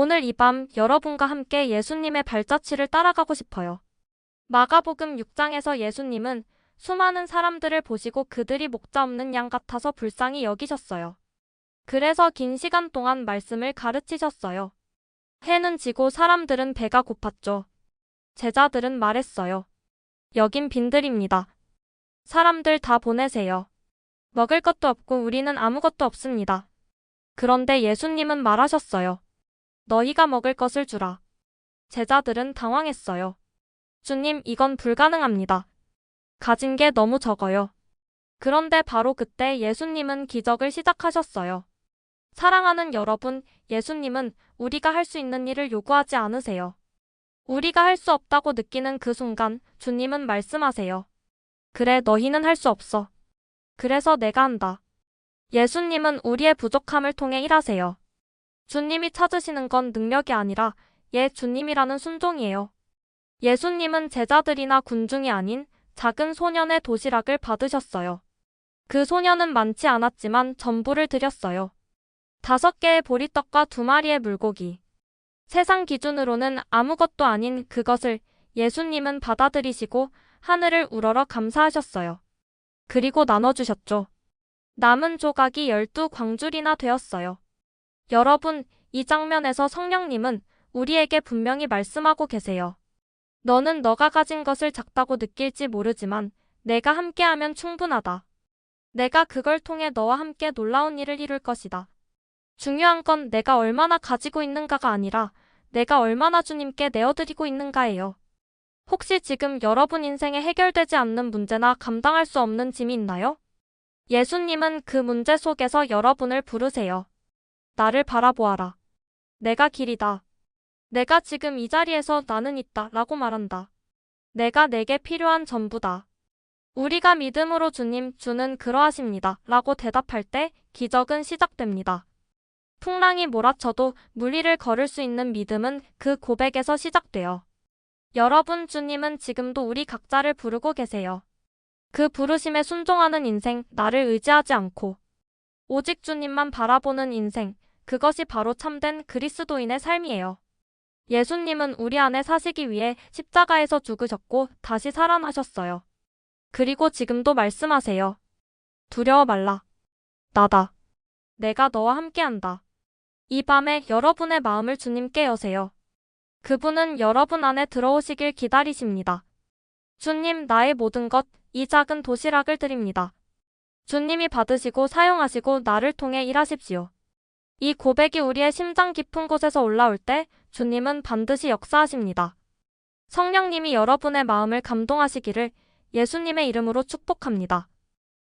오늘 이 밤 여러분과 함께 예수님의 발자취를 따라가고 싶어요. 마가복음 6장에서 예수님은 수많은 사람들을 보시고 그들이 목자 없는 양 같아서 불쌍히 여기셨어요. 그래서 긴 시간 동안 말씀을 가르치셨어요. 해는 지고 사람들은 배가 고팠죠. 제자들은 말했어요. 여긴 빈들입니다. 사람들 다 보내세요. 먹을 것도 없고 우리는 아무것도 없습니다. 그런데 예수님은 말하셨어요. 너희가 먹을 것을 주라. 제자들은 당황했어요. 주님, 이건 불가능합니다. 가진 게 너무 적어요. 그런데 바로 그때 예수님은 기적을 시작하셨어요. 사랑하는 여러분, 예수님은 우리가 할 수 있는 일을 요구하지 않으세요. 우리가 할 수 없다고 느끼는 그 순간 주님은 말씀하세요. 그래, 너희는 할 수 없어. 그래서 내가 한다. 예수님은 우리의 부족함을 통해 일하세요. 주님이 찾으시는 건 능력이 아니라 예 주님이라는 순종이에요. 예수님은 제자들이나 군중이 아닌 작은 소년의 도시락을 받으셨어요. 그 소년은 많지 않았지만 전부를 드렸어요. 다섯 개의 보리떡과 두 마리의 물고기. 세상 기준으로는 아무것도 아닌 그것을 예수님은 받아들이시고 하늘을 우러러 감사하셨어요. 그리고 나눠주셨죠. 남은 조각이 열두 광줄이나 되었어요. 여러분, 이 장면에서 성령님은 우리에게 분명히 말씀하고 계세요. 너는 너가 가진 것을 작다고 느낄지 모르지만 내가 함께하면 충분하다. 내가 그걸 통해 너와 함께 놀라운 일을 이룰 것이다. 중요한 건 내가 얼마나 가지고 있는가가 아니라 내가 얼마나 주님께 내어드리고 있는가예요. 혹시 지금 여러분 인생에 해결되지 않는 문제나 감당할 수 없는 짐이 있나요? 예수님은 그 문제 속에서 여러분을 부르세요. 나를 바라보아라. 내가 길이다. 내가 지금 이 자리에서 나는 있다 라고 말한다. 내가 내게 필요한 전부다. 우리가 믿음으로 주님, 주는 그러하십니다. 라고 대답할 때 기적은 시작됩니다. 풍랑이 몰아쳐도 물 위를 걸을 수 있는 믿음은 그 고백에서 시작돼요. 여러분, 주님은 지금도 우리 각자를 부르고 계세요. 그 부르심에 순종하는 인생, 나를 의지하지 않고 오직 주님만 바라보는 인생, 그것이 바로 참된 그리스도인의 삶이에요. 예수님은 우리 안에 사시기 위해 십자가에서 죽으셨고 다시 살아나셨어요. 그리고 지금도 말씀하세요. 두려워 말라. 나다. 내가 너와 함께한다. 이 밤에 여러분의 마음을 주님께 여세요. 그분은 여러분 안에 들어오시길 기다리십니다. 주님, 나의 모든 것, 이 작은 도시락을 드립니다. 주님이 받으시고 사용하시고 나를 통해 일하십시오. 이 고백이 우리의 심장 깊은 곳에서 올라올 때 주님은 반드시 역사하십니다. 성령님이 여러분의 마음을 감동하시기를 예수님의 이름으로 축복합니다.